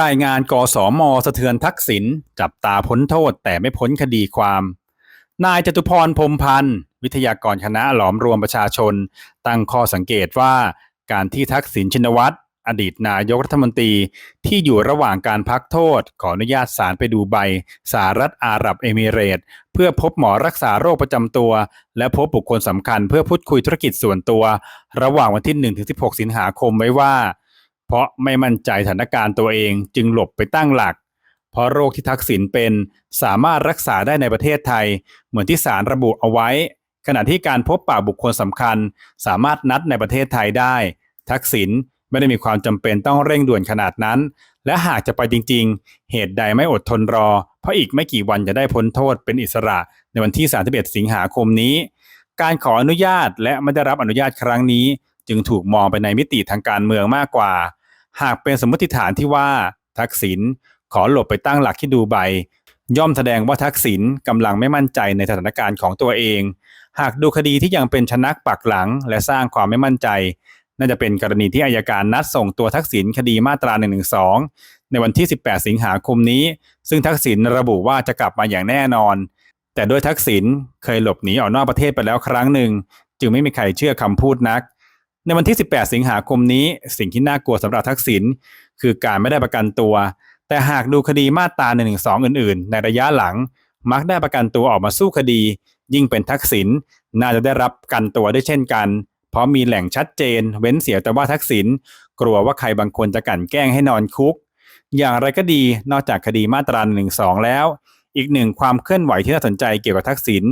รายงานกสมสะเทือนทักษิณจับตาพ้นโทษแต่ไม่พ้นคดีความ นายจตุพรพรมพันธ์ วิทยากรคณะหลอมรวมประชาชน ตั้งข้อสังเกตว่าการที่ทักษิณชินวัตรอดีตนายกรัฐมนตรีที่อยู่ระหว่างการพักโทษ ขออนุญาตศาลไปดูใบสหรัฐอาหรับเอมิเรต เพื่อพบหมอรักษาโรคประจำตัว และพบบุคคลสำคัญเพื่อพูดคุยธุรกิจส่วนตัว ระหว่างวันที่ 1-16 สิงหาคมไว้ว่า เพราะไม่มั่นใจสถานการณ์ตัวเองจึงหลบไปตั้งหลัก เพราะโรคที่ทักษิณเป็นสามารถรักษาได้ในประเทศไทย เหมือนที่ศาลระบุเอาไว้ ขณะที่การพบปะบุคคลสำคัญ สามารถนัดในประเทศไทยได้ ทักษิณไม่ได้มีความจำเป็นต้องเร่งด่วนขนาดนั้น และหากจะไปจริง ๆ เหตุใดไม่อดทนรอ เพราะอีกไม่กี่วันจะได้พ้นโทษเป็นอิสระในวันที่ 31 สิงหาคมนี้ การขออนุญาตและไม่ได้รับอนุญาตครั้งนี้ จึงถูกมองไปในมิติทางการเมืองมากกว่า หากเป็นสมมติฐานที่ว่าทักษิณขอหลบไปตั้งหลักที่ดูไบย่อมแสดงว่าทักษิณกำลังไม่มั่นใจในสถานการณ์ของตัวเอง หากดูคดีที่ยังเป็นชนักปักหลัง และสร้างความไม่มั่นใจ น่าจะเป็นกรณีที่อายการนัดส่งตัวทักษิณคดีมาตรา112ในวันที่ 18 สิงหาคมนี้ ซึ่งทักษิณระบุว่าจะกลับมาอย่างแน่นอน แต่ด้วยทักษิณเคยหลบหนีออกนอกประเทศไปแล้วครั้งหนึ่ง จึงไม่มีใครเชื่อคำพูดนัก ในวันที่ 18 สิงหาคมนี้ สิ่งที่น่ากลัวสำหรับทักษิณคือการไม่ได้ประกันตัว แต่หากดูคดีมาตรา112อื่น ๆ ในระยะหลัง มักได้ประกันตัวออกมาสู้คดี ยิ่งเป็นทักษิณน่าจะได้รับกันตัวได้เช่นกัน เพราะมีแหล่งชัดเจน เว้นเสียแต่ว่าทักษิณกลัวว่าใครบางคนจะกลั่นแกล้งให้นอนคุก อย่างไรก็ดีนอกจากคดีมาตรา112แล้ว อีกหนึ่งความเคลื่อนไหวที่น่าสนใจเกี่ยวกับทักษิณ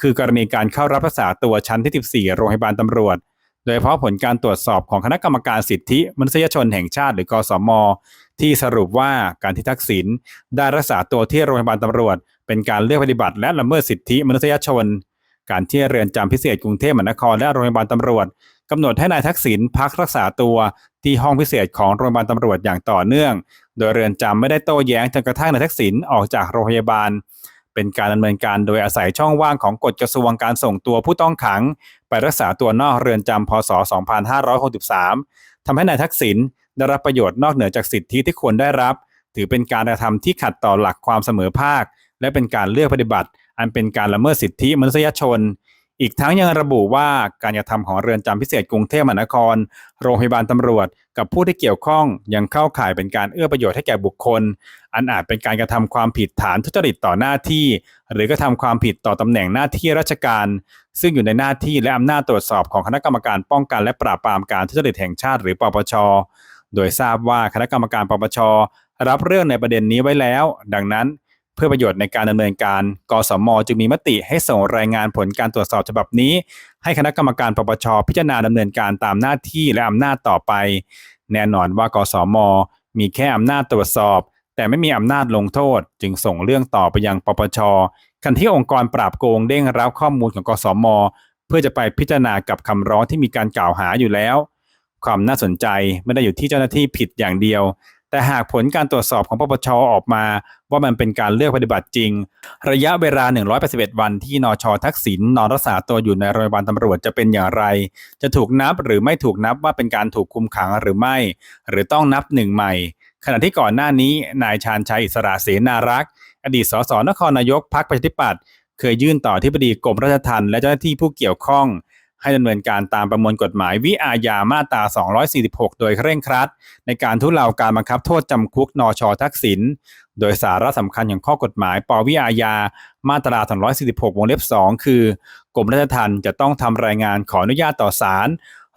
คือกรณีการเข้ารับรักษาตัวชั้นที่ 14 โรงพยาบาลตำรวจ โดยเฉพาะผลการตรวจสอบของคณะกรรมการสิทธิมนุษยชนแห่งชาติหรือกสมที่สรุปว่าการที่ทักษิณได้รักษาตัวที่โรงพยาบาลตำรวจ เป็นการเลือกปฏิบัติและละเมิดสิทธิมนุษยชน การที่เรือนจำพิเศษกรุงเทพมหานครและโรงพยาบาลตำรวจกำหนดให้นายทักษิณพักรักษาตัวที่ห้องพิเศษของโรงพยาบาลตำรวจอย่างต่อเนื่อง โดยเรือนจำไม่ได้โต้แย้งจนกระทั่งนายทักษิณออกจากโรงพยาบาล เป็นการดำเนินการโดยอาศัยช่องว่างของกฎกระทรวงการส่งตัวผู้ต้องขัง ไปรักษาตัวนอกเรือนจำพศ 2563ทำให้นายทักษิณได้รับประโยชน์นอกเหนือจากสิทธิที่ควรได้รับ ถือเป็นการกระทำที่ขัดต่อหลักความเสมอภาค และเป็นการเลือกปฏิบัติ อันเป็นการละเมิดสิทธิมนุษยชน อีกทั้งยังระบุว่าการกระทำของเรือนจำพิเศษกรุงเทพมหานคร โรงพยาบาลตำรวจ กับผู้ที่เกี่ยวข้องยังเข้าข่ายเป็นการเอื้อประโยชน์ให้แก่บุคคล อันอาจเป็นการกระทำความผิดฐานทุจริตต่อหน้าที่ หรือกระทำความผิดต่อตำแหน่งหน้าที่ราชการ ซึ่งอยู่ในหน้าที่และอำนาจตรวจสอบของคณะกรรมการป้องกันและปราบปรามการทุจริตแห่งชาติ หรือปปช โดยทราบว่าคณะกรรมการปปช รับเรื่องในประเด็นนี้ไว้แล้ว ดังนั้น เพื่อประโยชน์ในการดำเนินการ กสมจึงมีมติให้ส่งรายงานผลการตรวจสอบฉบับนี้ ให้คณะกรรมการปปชพิจารณาดำเนินการตามหน้าที่และอำนาจต่อไป แน่นอนว่ากสมมีแค่อำนาจตรวจสอบ แต่ไม่มีอำนาจลงโทษ จึงส่งเรื่องต่อไปยังปปชคันที่องค์กรปราบโกงเด้งรับข้อมูลของกสมเพื่อจะไปพิจารณากับคำร้องที่มีการกล่าวหาอยู่แล้ว ความน่าสนใจไม่ได้อยู่ที่เจ้าหน้าที่ผิดอย่างเดียว แต่หากผลการตรวจสอบของปปชออกมา ว่ามันเป็นการเลือกปฏิบัติจริง ระยะเวลา 181 วันที่นชทักษิณนอนรักษาตัวอยู่ในโรงพยาบาลตำรวจจะเป็นอย่างไร จะถูกนับหรือไม่ถูกนับว่าเป็นการถูกคุมขังหรือไม่ หรือต้องนับหนึ่งใหม่ ขณะที่ก่อนหน้านี้นายชาญชัยอิสระเสนารักษ์อดีตสสนครนายกพรรคประชาธิปัตย์เคยยื่นต่อที่ปดีกรมราชทัณฑ์และเจ้าหน้าที่ผู้เกี่ยวข้อง ให้ดำเนินการตามประมวลกฎหมายวิอาญามาตรา 246 โดยเคร่งครัด ในการทุเลาการบังคับโทษจำคุกนชทักษิณ โดยสาระสำคัญของข้อกฎหมายปวิอาญามาตรา 246 วงเล็บ 2 คือกรมราชทัณฑ์จะต้องทำรายงานขออนุญาตต่อศาล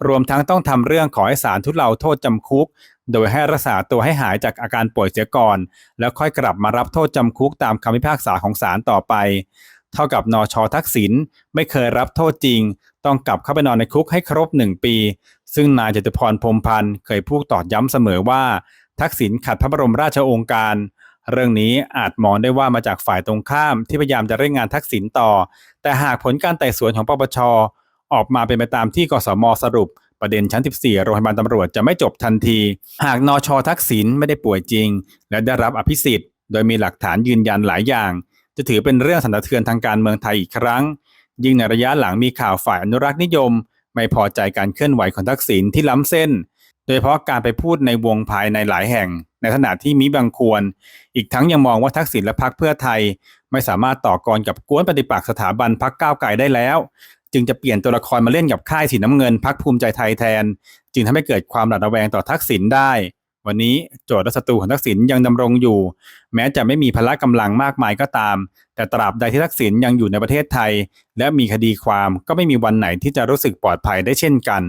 รวมทั้งต้องทำเรื่องขอให้ศาลทุเลาโทษจำคุก โดยให้รักษาตัวให้หายจากอาการป่วยเสียก่อน แล้วค่อยกลับมารับโทษจำคุกตามคำพิพากษาของศาลต่อไป เท่ากับนอชทักษิณไม่เคยรับโทษจริง ต้องกลับเข้าไปนอนในคุกให้ครบหนึ่งปี ซึ่งนายจตุพรพรมพันธ์เคยพูดตอกย้ำเสมอว่า ทักษิณขัดพระบรมราชโองการ เรื่องนี้อาจมองได้ว่ามาจากฝ่ายตรงข้ามที่พยายามจะเร่งงานทักษิณต่อ แต่หากผลการไต่สวนของปปชออกมาเป็นไปตามที่กสมสรุปประเด็นชั้น 14 โรงพยาบาลตำรวจจะไม่จบทันที หากนอชทักษิณไม่ได้ป่วยจริง และได้รับอภิสิทธิ์ โดยมีหลักฐานยืนยันหลายอย่าง จะถือเป็นเรื่องสันสะเทือนทางการเมืองไทยอีกครั้ง ยิ่งในระยะหลังมีข่าวฝ่ายอนุรักษ์นิยม ไม่พอใจการเคลื่อนไหวของทักษิณที่ล้ำเส้น โดยเฉพาะการไปพูดในวงภายในหลายแห่ง ในขณะที่มิบังควร อีกทั้งยังมองว่าทักษิณและพรรคเพื่อไทย ไม่สามารถต่อกรกับกวนปฏิปักษ์สถาบันพรรคก้าวไกลได้แล้วจึงจะเปลี่ยนตัวละครมาเล่นกับค่ายสีน้ำเงินพรรคภูมิใจไทยแทน จึงทำให้เกิดความหวาดระแวงต่อทักษิณได้ วันนี้โจทย์และศัตรูของทักษิณยังดำรงอยู่ แม้จะไม่มีพละกำลังมากมายก็ตาม แต่ตราบใดที่ทักษิณยังอยู่ในประเทศไทย และมีคดีความก็ไม่มีวันไหนที่จะรู้สึกปลอดภัยได้เช่นกัน